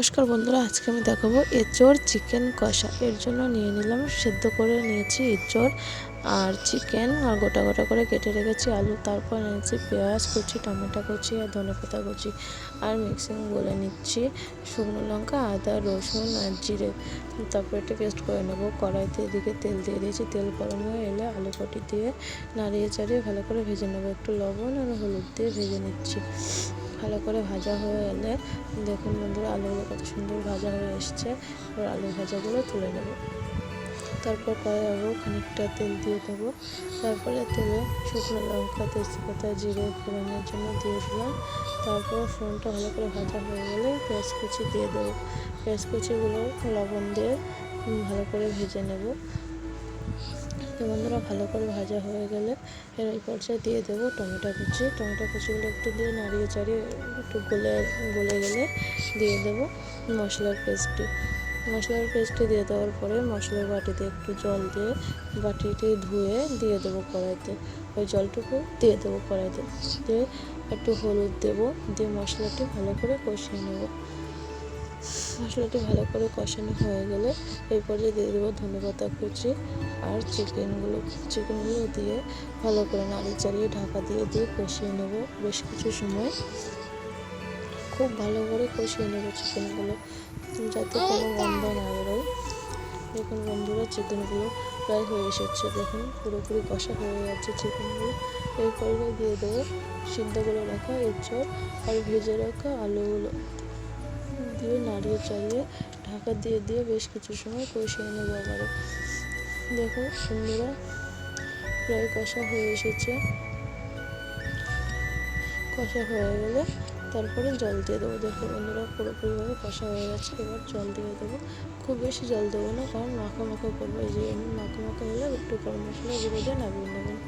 নমস্কার বন্ধুরা, আজকে আমি দেখাবো এঁচোড় চিকেন কষা। এর জন্য নিয়ে নিলাম, সেদ্ধ করে নিয়েছি এঁচোড় আর চিকেন আর গোটা গোটা করে কেটে রেখেছি আলু। তারপর নিয়েছি পেঁয়াজ কুচি, টমেটো কুচি আর ধনেপাতা কুচি। আর মিক্সিং বলে নিচ্ছি শুকনো লঙ্কা, আদা, রসুন আর জিরে। তারপর এটা পেস্ট করে নেব। কড়াইতে এদিকে তেল দিয়ে দিয়েছি। তেল গরম হয়ে এলে আলু কটি দিয়ে নাড়িয়ে চাড়িয়ে ভালো করে ভেজে নেব। একটু লবণ আর হলুদ দিয়ে ভেজে নিচ্ছি। ভালো করে ভাজা হয়ে এলে দেখুন বন্ধুরা, আলুগুলো কত সুন্দর ভাজা হয়ে এসছে। এবার আলু ভাজাগুলো তুলে নেব। তারপর কড়াই আরও খানিকটা তেল দিয়ে দেবো। তারপরে তেলে শুকনো লঙ্কা, তেজপাতা, জিরে, ফোড়নের জন্য দিয়ে দিলাম। তারপর ফোড়নটা ভালো করে ভাজা হয়ে গেলে পেঁয়াজ কুচি দিয়ে দেবো। পেঁয়াজ কুচিগুলো লবণ দিয়ে ভালো করে ভেজে নেব। বন্ধুরা, ভালো করে ভাজা হয়ে গেলে এর এই পর্যায়ে দিয়ে দেবো টমেটো কুচি। টমেটো কুচিগুলো একটু দিয়ে নাড়িয়ে চাড়িয়ে একটু গলে গলে গেলে দিয়ে দেবো মশলার পেস্টটি। মশলার পেস্টটি দিয়ে দেওয়ার পরে মশলার বাটিতে একটু জল দিয়ে বাটিটি ধুয়ে দিয়ে দেবো কড়াইতে। ওই জলটুকু দিয়ে দেবো কড়াইতে। দিয়ে একটু হলুদ দেবো, দিয়ে মশলাটি ভালো করে কষিয়ে নেব। মশলাটি ভালো করে কষানো হয়ে গেলে এই পর্যায়ে দিয়ে দেবো ধনেপাতা কুচি আর চিকেনগুলো চিকেনগুলো দিয়ে ভালো করে নাড়ি চাড়িয়ে ঢাকা দিয়ে দিয়ে কষিয়ে নেব বেশ কিছু সময়। খুব ভালো করে কষিয়ে নেব চিকেনগুলো, যাতে কোনো গন্ধ না বেরোয়। দেখুন বন্ধুরা, চিকেনগুলো প্রায় হয়ে এসেছে। দেখুন, পুরোপুরি কষা হয়ে যাচ্ছে চিকেনগুলো। এই পর্যায়ে দিয়ে দেবো সিদ্ধ করে রাখা এঁচড় আর ভেজে রাখা আলুগুলো। দিয়ে নাড়িয়ে চাড়িয়ে ঢাকা দিয়ে দিয়ে বেশ কিছু সময় কষিয়ে নেব আবারও। দেখো বন্ধুরা প্রায় কষা হয়ে এসেছে। কষা হয়ে গেলে তারপরে জল দিয়ে দেবো। দেখো বন্ধুরা পুরোপুরিভাবে কষা হয়ে গেছে। এবার জল দিয়ে দেবো। খুব বেশি জল দেবো না, কারণ মাখা মাখা করব। যে মাখা মাখা হলে একটু গরম মশলা গুঁড়ো দিয়ে নামিয়ে নেবেন।